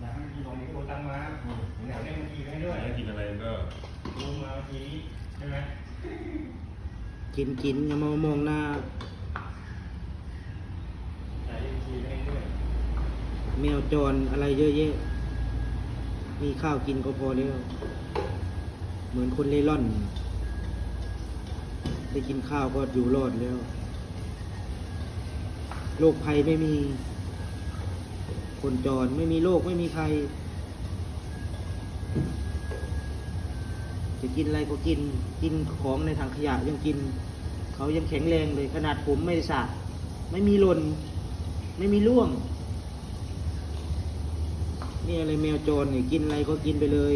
อยากให้มันดีตรงนี้โอนตังมาอยากได้บัญชีให้ด้วยให้กินอะไรก็ลงมาบัญชีนี้ใช่ไหมกินกินอย่ามามองหน้าใส่บัญชีให้ด้วยแมวจรอะไรเยอะแยะ มีข้าวกินก็พอแล้ว เหมือนคนเล่ร่อน ได้กินข้าวก็อยู่รอดแล้ว โรคภัยไม่มี คนจรไม่มีโรคไม่มีใครจะกินอะไรก็กิน กินของในถังขยะยังกิน เขายังแข็งแรงเลย ขนาดผมไม่ได้สะไม่มีหล่น ไม่มีร่วง นี่อะไรแมวจรเนี่ยกินอะไรก็กินไปเลย